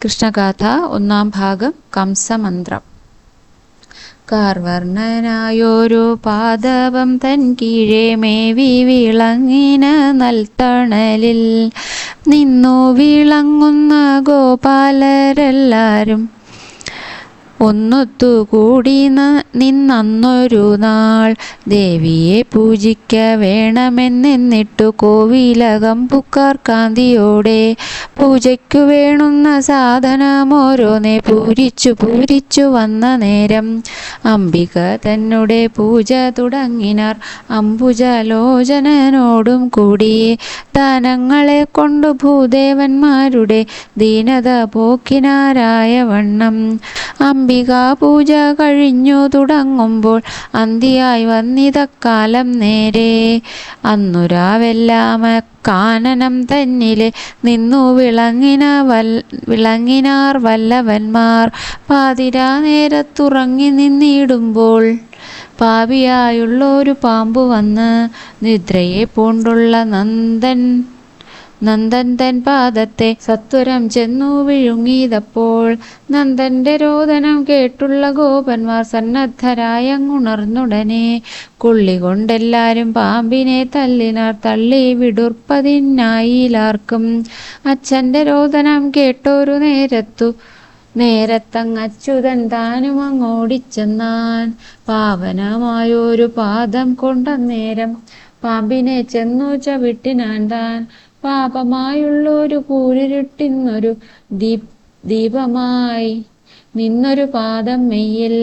കൃഷ്ണഗാഥ ഒന്നാം ഭാഗം കംസമന്ത്രം. കാർവർണനായോരു പാദവം തൻ കീഴേ മേവി വിളങ്ങിന നൽത്തണലിൽ നിന്നു വിളങ്ങുന്ന ഗോപാലരെല്ലാരും ഒന്നൊത്തുകൂടി നിന്നന്നൊരു നാൾ ദേവിയെ പൂജിക്ക വേണമെന്നെന്നിട്ടു കോവിലകം പുക്കാർ കാന്തിയോടെ പൂജയ്ക്കു വേണുന്ന സാധനമോരോന്നെ പൂരിച്ചു പൂരിച്ചു വന്ന നേരം അംബിക തന്നെ പൂജ തുടങ്ങിനാർ അംബുജലോചനോടും കൂടി ദാനങ്ങളെ കൊണ്ടു ഭൂദേവന്മാരുടെ ദീനത പോക്കിനാരായ വണ്ണം അംബികാ പൂജ കഴിഞ്ഞു തുടങ്ങുമ്പോൾ അന്തിയായി വന്നിതക്കാലം നേരെ. അന്നു രാവെല്ലാം കാനനം തന്നിലെ നിന്നു വിളങ്ങിന വൽ വിളങ്ങിനാർ വല്ലവന്മാർ പാതിരാ നേരത്തുറങ്ങി നിന്നിടുമ്പോൾ പാപിയായുള്ളൊരു പാമ്പു വന്ന് നിദ്രയെ പൂണ്ടുള്ള നന്ദൻ നന്ദൻ തൻ പാദത്തെ സത്വരം ചെന്നു വിഴുങ്ങിയതപ്പോൾ നന്ദന്റെ രോദനം കേട്ടുള്ള ഗോപന്മാർ സന്നദ്ധരായങ്ങുണർന്നുടനെ കൊള്ളികൊണ്ടെല്ലാരും പാമ്പിനെ തല്ലിനാർ തള്ളി വിടുർപ്പതിനായിലാർക്കും അച്ഛന്റെ രോദനം കേട്ടൊരു നേരത്തു നേരത്തങ്ങച്യുതൻ താനും അങ്ങോടിച്ചെന്നാൻ. പാവനമായൊരു പാദം നേരം പാമ്പിനെ ചെന്നു ചവിട്ടിനാൻ താൻ പാപമായുള്ളൊരു കൂരിരുട്ടിന്നൊരു ദീപ് ദീപമായി നിന്നൊരു പാദം മെയ്യിൽ.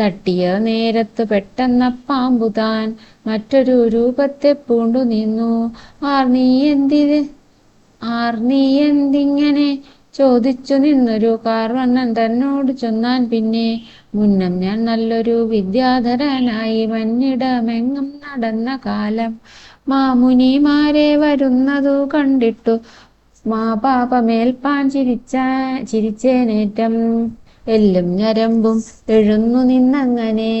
തട്ടിയ നേരത്ത് പെട്ടെന്ന പാമ്പുതാൻ മറ്റൊരു രൂപത്തെ പൂണ്ടു നിന്നു. ആർ നീ എന്തിന് ആർ നീ എന്തിങ്ങനെ? ചോദിച്ചു നിന്നൊരു കാർവണ്ണൻ തന്നോട് ചൊന്നാൻ പിന്നെ മുന്നം ഞാൻ നല്ലൊരു വിദ്യാധരനായി മഞ്ഞിടമെങ്ങും നടന്ന കാലം. മാമുനിമാരെ വരുന്നതു കണ്ടിട്ടു. മാ പാപമേൽപ്പാൻ ചിരിച്ച ചിരിച്ചേനേറ്റം. എല്ലും ഞരമ്പും എഴുന്നു നിന്നങ്ങനെ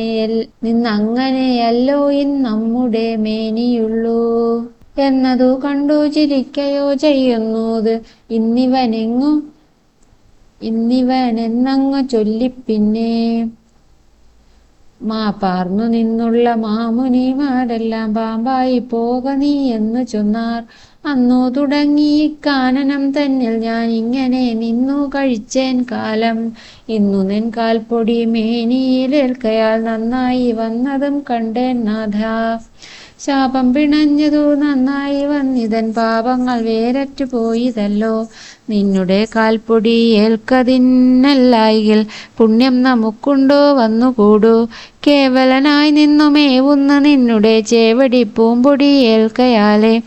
നിന്നങ്ങനെയല്ലോ ഇൻ നമ്മുടെ മേനിയുള്ളൂ. എന്നതു കണ്ടു ചിരിക്കയോ ചെയ്യുന്നത് ഇന്നിവനെങ്ങു ഇന്നിവനെന്നങ്ങു ചൊല്ലിപ്പിന്നെ. മാപ്പാർന്നു നിന്നുള്ള മാമുനിമാരെല്ലാം പാമ്പായി പോക നീ എന്ന് ചൊന്നാർ. അന്നു തുടങ്ങി കാനനം തന്നിൽ ഞാൻ ഇങ്ങനെ നിന്നു കഴിച്ചേൻ കാലം. ഇന്നു നിൻ കാൽപ്പൊടി മേനിയിലേൽക്കയാൽ നന്നായി വന്നതും കണ്ടേൻ നാഥ. ശാപം പിണഞ്ഞതു നന്നായി വന്നിതൻ പാപങ്ങൾ വേരറ്റു പോയിതല്ലോ. നിന്നുടെ കാൽപ്പൊടി ഏൽക്കതിന്നല്ലായിൽ പുണ്യം നമുക്കുണ്ടോ വന്നുകൂടൂ. കേവലനായി നിന്നുമേവുന്ന നിന്നുടെ ചേവടി പൂമ്പൊടി ഏൽക്കയാലെ.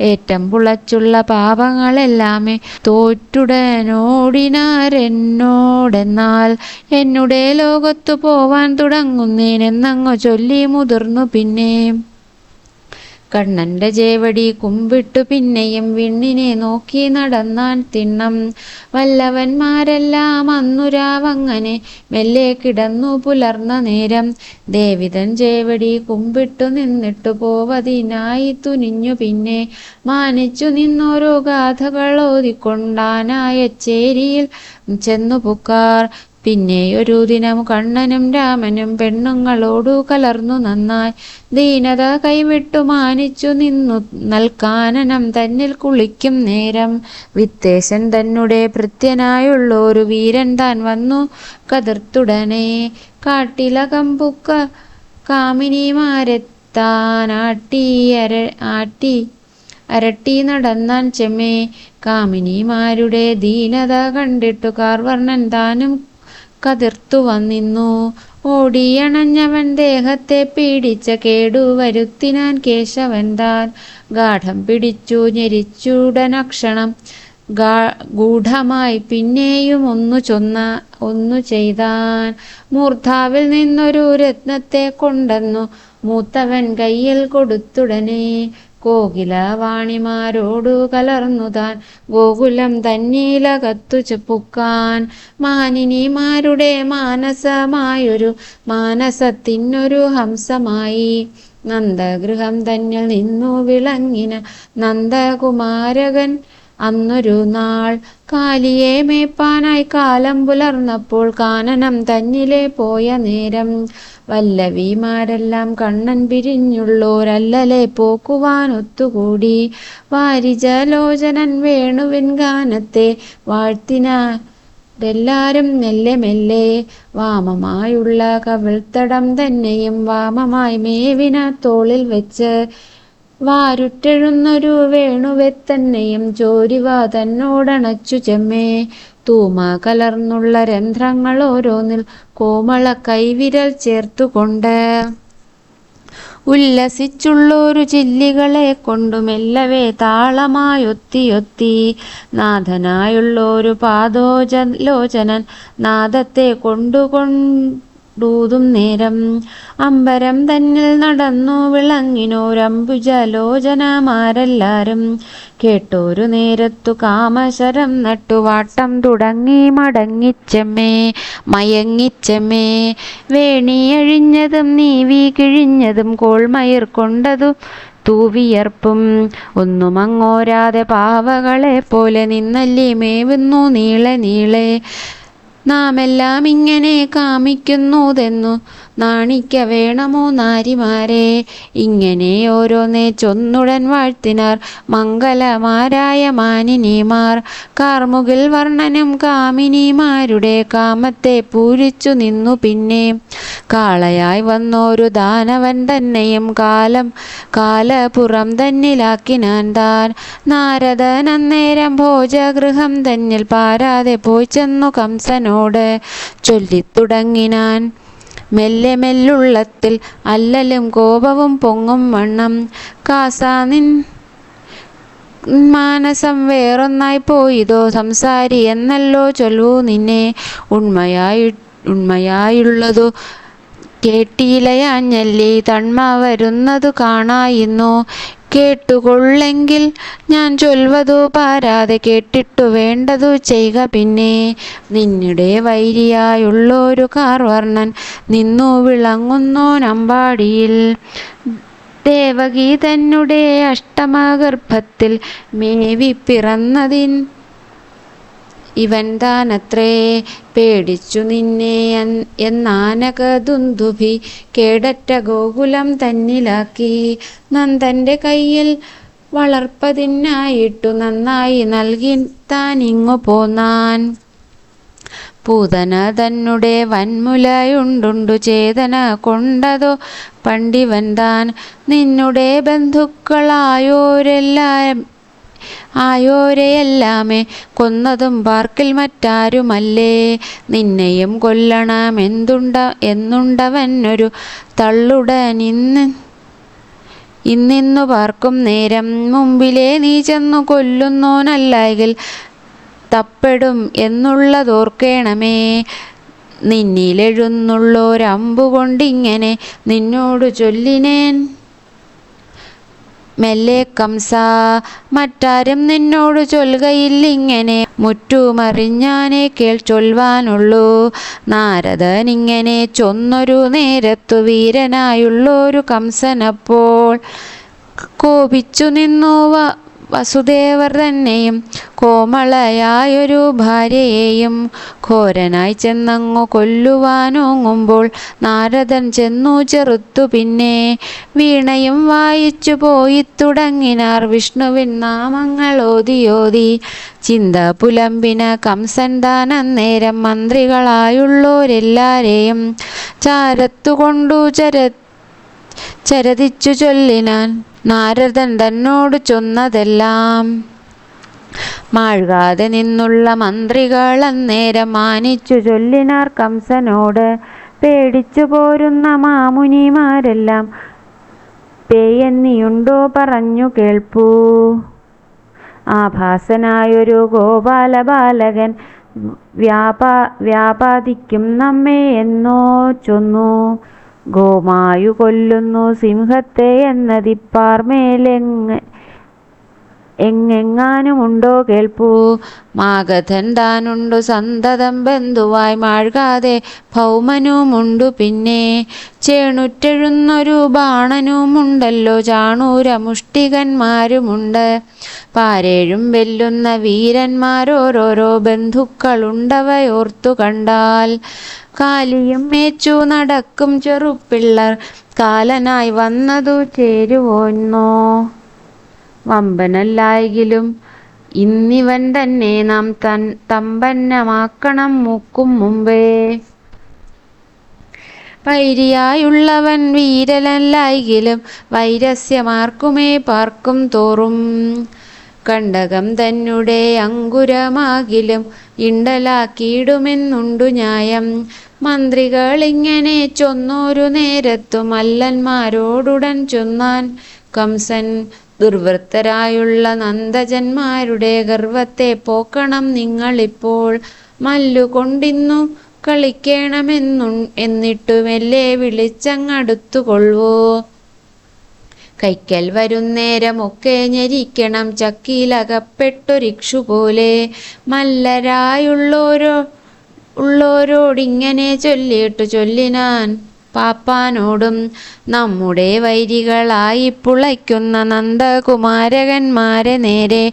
ഏറ്റം പുളച്ചുള്ള പാപങ്ങളെല്ലാമേ തോറ്റുടനോടിനാരെന്നോടെന്നാൽ എന്നുടെ ലോകത്തു പോവാൻ തുടങ്ങുന്നേനെന്നങ്ങു ചൊല്ലി മുതിർന്നു പിന്നെ. കണ്ണന്റെ ജേവടി കുമ്പിട്ടു പിന്നെയും വിണ്ണിനെ നോക്കി നടന്നാൻ തിണ്ണം. വല്ലവന്മാരെല്ലാം അന്നുരാവങ്ങനെ മെല്ലെ കിടന്നു പുലർന്ന നേരം. ദേവിതൻ ജേവടി കുമ്പിട്ടു നിന്നിട്ടു പോവതിനായി തുനിഞ്ഞു പിന്നെ മാനിച്ചു നിന്നോരോ ഗാഥകൾ ഓതിക്കൊണ്ടാനായ ചേരിയിൽ ചെന്നു പുക്കാർ. പിന്നെയൊരു ദിനം കണ്ണനും രാമനും പെണ്ണുങ്ങളോടു കലർന്നു നന്നായി. ദീനത കൈവിട്ടു മാനിച്ചു നിന്നു നൽകാനനം തന്നിൽ കുളിക്കും നേരം. വിത്തേശൻ തന്നെ ഒരു വീരൻ താൻ വന്നു കതിർത്തുടനെ. കാട്ടിലകമ്പുക്ക കാമിനിമാരെത്താനാട്ടി അര ആട്ടി അരട്ടി നടന്നാൻ ചെമ്മേ. കാമിനിമാരുടെ ദീനത കണ്ടിട്ടു കാർവർണൻ താനും കതിർത്തു വന്നിന്നു. ഓടിയണഞ്ഞവൻ ദേഹത്തെ പീഡിച്ച കേടു വരുത്തിനാൻ കേശവൻ താൻ ഗാഠം പിടിച്ചു ഞെരിച്ചുടനക്ഷണം ഗൂഢമായി പിന്നെയും ഒന്നു ചൊന്ന ഒന്നു ചെയ്താൻ. മൂർധാവിൽ നിന്നൊരു രത്നത്തെ കൊണ്ടെന്നു. മൂത്തവൻ കയ്യിൽ കൊടുത്തുടനെ കോകിലവാണിമാരോടു കലർന്നു താൻ. ഗോകുലം തന്നീലകത്തു ചെപ്പുക്കാൻ മാനിനിമാരുടെ മാനസമായൊരു മാനസത്തിനൊരു ഹംസമായി. നന്ദഗൃഹം തന്നിൽ നിന്നു വിളങ്ങിന നന്ദകുമാരകൻ അന്നൊരു നാൾ കാലിയെ മേപ്പാനായി കാലം പുലർന്നപ്പോൾ കാനനം തന്നിലെ പോയ നേരം വല്ലവിമാരെല്ലാം കണ്ണൻ പിരിഞ്ഞുള്ളോരല്ലലെ പോക്കുവാൻ ഒത്തുകൂടി വാരിജലോചനൻ വേണുവിൻ ഗാനത്തെ വാഴ്ത്തിനാരെല്ലാരും മെല്ലെ മെല്ലെ വാമമായുള്ള കവിൾത്തടം തന്നെയും വാമമായി മേവിന തോളിൽ വെച്ച്. വാരുറ്റെഴുന്നൊരു വേണുവെത്തന്നെയും ചോരിവ തന്നോടണച്ചു ചെമ്മേ. തൂമ കലർന്നുള്ള രന്ധ്രങ്ങൾ ഓരോന്നിൽ കോമള കൈവിരൽ ചേർത്തുകൊണ്ട്. ഉല്ലസിച്ചുള്ളൊരു ചില്ലികളെ കൊണ്ടു മെല്ലവേ താളമായൊത്തിയൊത്തി. നാഥനായുള്ളൊരു പാദോജലോചനൻ ലോചനൻ നാദത്തെ കൊണ്ടുകൊണ്ടൂതും നേരം അമ്പരം തന്നിൽ നടന്നു വിളങ്ങിനോരംബുജലോചനമാരെല്ലാരും കേട്ടോരു നേരത്തു കാമശരം നട്ടുവാട്ടം തുടങ്ങി മടങ്ങിച്ചമ്മേ മയങ്ങിച്ചമ്മേ. വേണിയഴിഞ്ഞതും നീവി കിഴിഞ്ഞതും കോൾമയിർ കൊണ്ടതു തൂവിയർപ്പും ഒന്നും അങ്ങോരാതെ പാവകളെ പോലെ നിന്നല്ലേ മേവുന്നു നീളെ നീളെ. നാമെല്ലാം ഇങ്ങനെ കാമിക്കുന്നുതെന്നു നാണിക്ക വേണമോ നാരിമാരെ? ഇങ്ങനെ ഓരോന്നേ ചൊന്നുടൻ വാഴ്ത്തിനാർ മംഗലമാരായ മാനിനിമാർ. കാർമുകിൽ വർണനും കാമിനിമാരുടെ കാമത്തെ പൂരിച്ചു നിന്നു പിന്നെ. കാളയായി വന്നൊരു ദാനവൻ തന്നെയും കാലം കാലപുറം തന്നിലാക്കിനാൻ താൻ. നാരദൻ അന്നേരം ഭോജഗൃഹം തന്നിൽ പാരാതെ പോയി ചെന്നു കംസനോട് ചൊല്ലിത്തുടങ്ങിനാൻ മെല്ലെ മെല്ലുള്ളത്തിൽ അല്ലലും കോപവും പൊങ്ങും വണ്ണം. കാസാനിൻ മാനസം വേറൊന്നായി പോയിതോ? സംസാരി എന്നല്ലോ ചൊല്ലൂ നിന്നെ. ഉണ്മയായി ഉണ്മയായുള്ളതു കേട്ടിയിലയാഞ്ഞല്ലി? തന്മ വരുന്നതു കാണായിന്നു? കേട്ടുകൊള്ളെങ്കിൽ ഞാൻ ചൊൽവതു പാരാതെ കേട്ടിട്ടു വേണ്ടതു ചെയ്യുക പിന്നെ. നിന്നുടെ വൈരിയായുള്ളൊരു കാർവർണൻ നിന്നു വിളങ്ങുന്നോനമ്പാടിയിൽ നമ്പാടിയിൽ തന്നെ അഷ്ടമഗർഭത്തിൽ മേവി പിറന്നതിൻ ഇവൻ താനത്രേ പേടിച്ചു നിന്നെ എൻ- കേടറ്റ ഗോകുലം തന്നിലാക്കി. നന്ദന്റെ കയ്യിൽ വളർപ്പതിനായിട്ടു നന്നായി നൽകി താനിങ്ങു പോന്നാൻ. പൂതന തന്നുടെ വൻമുലയുണ്ടുണ്ടു ചേതന കൊണ്ടതോ പണ്ടിവൻ താൻ. നിന്നുടെ ബന്ധുക്കളായോരെല്ലാം ആയോരെയെല്ലാമേ കൊന്നതും പാർക്കിൽ മറ്റാരുമല്ലേ? നിന്നെയും കൊല്ലണം കൊല്ലണമെന്തുണ്ട എന്നുണ്ടവനൊരു തള്ളുടനിന്ന് ഇന്നിന്നു പാർക്കും നേരം മുമ്പിലേ നീ ചെന്നു കൊല്ലുന്നോനല്ലെങ്കിൽ തപ്പെടും എന്നുള്ളതോർക്കേണമേ. നിന്നിലെഴുന്നുള്ളൊരമ്പുകൊണ്ടിങ്ങനെ നിന്നോട് ചൊല്ലിനേൻ. മെല്ലെ കംസ മറ്റാരും നിന്നോട് ചൊൽകയില്ലിങ്ങനെ മുറ്റുമറിഞ്ഞാനെ കേൾ ചൊൽവാനുള്ളൂ. നാരദനിങ്ങനെ ചൊന്നൊരു നേരത്തു വീരനായുള്ളൊരു കംസനപ്പോൾ കോപിച്ചു നിന്നു വസുദേവർ തന്നെയും കോമളയായൊരു ഭാര്യയെയും ഘോരനായി ചെന്നങ്ങു കൊല്ലുവാനോങ്ങുമ്പോൾ നാരദൻ ചെന്നു ചെറുത്തു പിന്നെ വീണയും വായിച്ചു പോയി തുടങ്ങിനാർ വിഷ്ണുവിൻ നാമങ്ങൾ ഓതിയോതി ചിന്ത പുലമ്പിന കംസൻ താനന്നേരം മന്ത്രികളായുള്ളോരെല്ലാരെയും ചാരത്തുകൊണ്ടു ചര ചരതിച്ചു ചൊല്ലിനാൻ നാരദൻ തന്നോട് ചൊന്നതെല്ലാം. മാഴുകാതെ നിന്നുള്ള മന്ത്രികൾ അന്നേരം മാനിച്ചു ചൊല്ലിനാർ കംസനോട്. പേടിച്ചു പോരുന്ന മാമുനിമാരെല്ലാം പേയെന്നിയുണ്ടോ പറഞ്ഞു കേൾപ്പൂ. ആഭാസനായൊരു ഗോപാല ബാലകൻ വ്യാപാ വ്യാപാദിക്കും നമ്മെ എന്നോ ചൊന്നു. ഗോമായു കൊല്ലുന്നു സിംഹത്തെ എന്നതിപ്പാർമേലെങ്ങ എങ്ങെങ്ങാനുമുണ്ടോ കേൾപ്പൂ. മാഗധൻ താനുണ്ടു സന്തതം ബന്ധുവായി മാഴ്കാതെ ഭൗമനുമുണ്ടു പിന്നെ. ചേണുറ്റെഴുന്നൊരു ബാണനുമുണ്ടല്ലോ ചാണൂരമുഷ്ടികന്മാരുമുണ്ട്. പാരേഴും വെല്ലുന്ന വീരന്മാരോരോരോ ബന്ധുക്കളുണ്ടവയോർത്തു കണ്ടാൽ. കാലിയും മേച്ചു നടക്കും ചെറുപ്പിള്ളർ കാലനായി വന്നതു ചേരുവോന്നോ? വമ്പനല്ലായെങ്കിലും ഇന്നിവൻ തന്നെ നാം തൻ തമ്പന്നമാക്കണം മൂക്കും മുമ്പേ. വൈരിയായുള്ളവൻ വീരലല്ലായെങ്കിലും വൈരസ്യമാർക്കുമേ പാർക്കും തോറും. കണ്ടകം തന്നെ അങ്കുരമാകിലും ഇണ്ടലാക്കിയിടുമെന്നുണ്ടു ന്യായം. മന്ത്രികൾ ഇങ്ങനെ ചൊന്നൊരു നേരത്തു മല്ലന്മാരോടുടൻ ചൊന്നാൻ കംസൻ ദുർവൃത്തരായുള്ള നന്ദജന്മാരുടെ ഗർവത്തെ പോക്കണം നിങ്ങളിപ്പോൾ. മല്ലുകൊണ്ടിന്നു കളിക്കണമെന്നു എന്നിട്ടു മെല്ലെ വിളിച്ചങ്ങടുത്തുകൊള്ളുവോ കൈക്കൽ വരുന്നേരമൊക്കെ ഞെരിക്കണം ചക്കിയിലകപ്പെട്ടൊരിക്ഷു പോലെ മല്ലരായുള്ളോരോ ഉള്ളോരോടിങ്ങനെ ചൊല്ലിയിട്ടു ചൊല്ലിനാൻ പാപ്പാനോടും നമ്മുടെ വൈരികളായി പുളയ്ക്കുന്ന നന്ദകുമാരകന്മാരെ നേരെ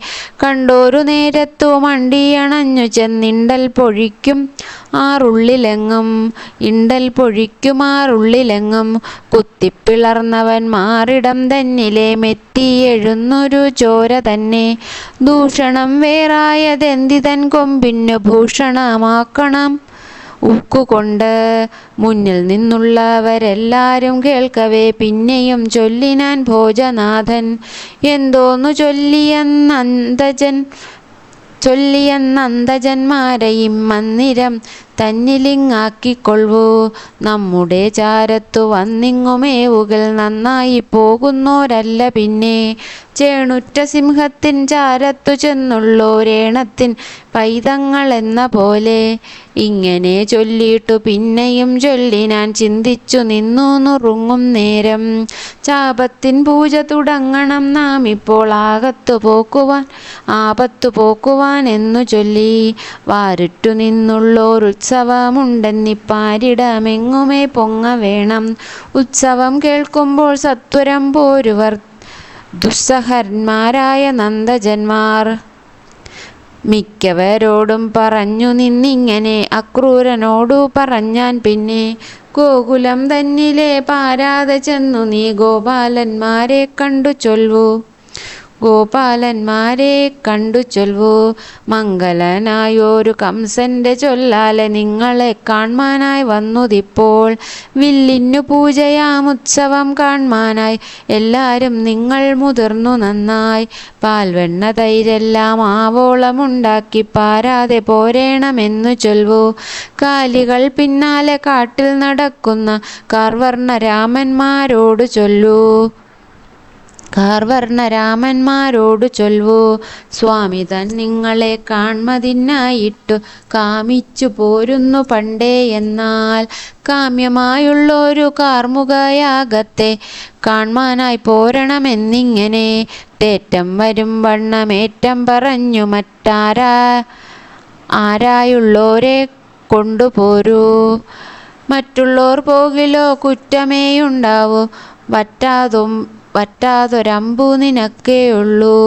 കണ്ടോരു നേരത്തു മണ്ടിയണഞ്ഞു ചെന്നിണ്ടൽ പൊഴിക്കും ആറുള്ളിലെങ്ങും ഇണ്ടൽ പൊഴിക്കുമാറുള്ളിലെങ്ങും കുത്തിപ്പിളർന്നവൻ മാറിടം തന്നിലെ മെത്തിയെഴുന്നൊരു ചോര തന്നെ. ദൂഷണം വേറായതെന്തിതൻ കൊമ്പിനു ഭൂഷണമാക്കണം. ഉക്കുകൊണ്ട് മുന്നിൽ നിന്നുള്ളവരെല്ലാരും കേൾക്കവേ പിന്നെയും ചൊല്ലിനാൻ ഭോജനാഥൻ. എന്തോന്നു ചൊല്ലിയെന്നന്തജൻ ചൊല്ലിയെന്നന്തജന്മാരെയും മന്ദിരം തന്നിലിങ്ങാക്കിക്കൊള്ളൂ. നമ്മുടെ ചാരത്തു വന്നിങ്ങുമേവുകൾ നന്നായി പോകുന്നോരല്ല പിന്നെ. ചേണുറ്റ സിംഹത്തിൻ ചാരത്തു ചെന്നുള്ളോരേണത്തിൻ പൈതങ്ങളെന്ന പോലെ. ഇങ്ങനെ ചൊല്ലിയിട്ടു പിന്നെയും ചൊല്ലി ഞാൻ ചിന്തിച്ചു നിന്നു നുറുങ്ങും നേരം. ചാപത്തിൻ പൂജ തുടങ്ങണം നാം ഇപ്പോൾ ആകത്തു പോക്കുവാൻ ആപത്തു പോക്കുവാൻ എന്നു ചൊല്ലി. വാരിട്ടു നിന്നുള്ളോരുത്സവമുണ്ടെന്നിപ്പാരിടമെങ്ങുമേ പൊങ്ങ വേണം. ഉത്സവം കേൾക്കുമ്പോൾ സത്വരം പോരുവർ. ദുസ്സഹന്മാരായ നന്ദജന്മാർ. മിക്കവരോടും പറഞ്ഞു നിന്നിങ്ങനെ അക്രൂരനോടു പറഞ്ഞാൻ പിന്നെ. ഗോകുലം തന്നിലെ പാരാതെ ചെന്നു നീ ഗോപാലന്മാരെ കണ്ടു ചൊൽവു. ഗോപാലന്മാരെ കണ്ടു ചൊൽവു. മംഗലനായൊരു കംസന്റെ ചൊല്ലാലെ നിങ്ങളെ കാൺമാനായി വന്നുതിപ്പോൾ വില്ലിനു പൂജയാമുത്സവം കാണാനായി എല്ലാരും നിങ്ങൾ മുതിർന്നു നന്നായി. പാൽവെണ്ണ തൈരെല്ലാം ആവോളമുണ്ടാക്കി പാരാതെ പോരേണമെന്നു ചൊൽവു. കാലികൾ പിന്നാലെ കാട്ടിൽ നടക്കുന്ന കാർവർണ രാമന്മാരോട് ചൊല്ലൂ. കാർവർണ രാമന്മാരോടു ചൊൽവോ. സ്വാമി തൻ നിങ്ങളെ കാൺമതിനായിട്ടു കാമിച്ചു പോരുന്നു പണ്ടേ എന്നാൽ. കാമ്യമായുള്ളൊരു കാർമുകയാകത്തെ കാൺമാനായി പോരണമെന്നിങ്ങനെ തേറ്റം വരും വണ്ണമേറ്റം പറഞ്ഞു മറ്റാരാ? ആരായുള്ളോരെ കൊണ്ടുപോരൂ. മറ്റുള്ളോർ പോകിലോ കുറ്റമേയുണ്ടാവൂ. വറ്റാതും വറ്റാതൊരമ്പു നിനക്കേയുള്ളൂ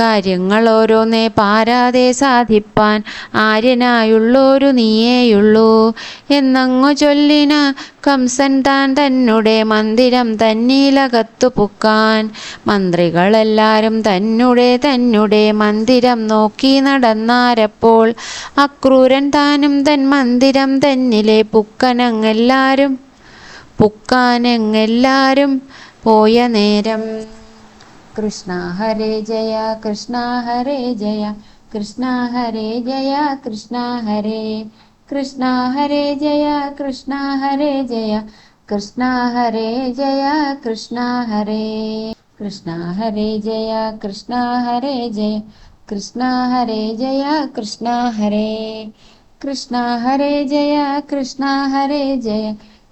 കാര്യങ്ങൾ ഓരോന്നേ പാരാതെ സാധിപ്പാൻ ആര്യനായുള്ളൊരു നീയേയുള്ളൂ. എന്നങ്ങു ചൊല്ലിന കംസൻ താൻ തന്നെ മന്ദിരം തന്നീലകത്തു പുക്കാൻ. മന്ത്രികളെല്ലാരും തന്നെ തന്നെ മന്ദിരം നോക്കി നടന്നാരപ്പോൾ അക്രൂരൻ താനും തൻ മന്ദിരം തന്നിലെ പുക്കനങ്ങെല്ലാരും പുക്കാനെങ്ങെല്ലാരും പോയ നേരം കൃഷ്ണ ഹരേ ജയ കൃഷ്ണ ഹരേ ജയ കൃഷ്ണ ഹരേ ജയ കൃഷ്ണ ഹരേ കൃഷ്ണ ഹരേ ജയ കൃഷ്ണ ഹരേ ജയ കൃഷ്ണ ഹരേ ജയ കൃഷ്ണ ഹരേ കൃഷ്ണ ഹരേ ജയ കൃഷ്ണ ഹരേ ജയ കൃഷ്ണ ഹരേ ജയ കൃഷ്ണ ഹരേ കൃഷ്ണ ഹരേ ജയ കൃഷ്ണ ഹരേ ജയ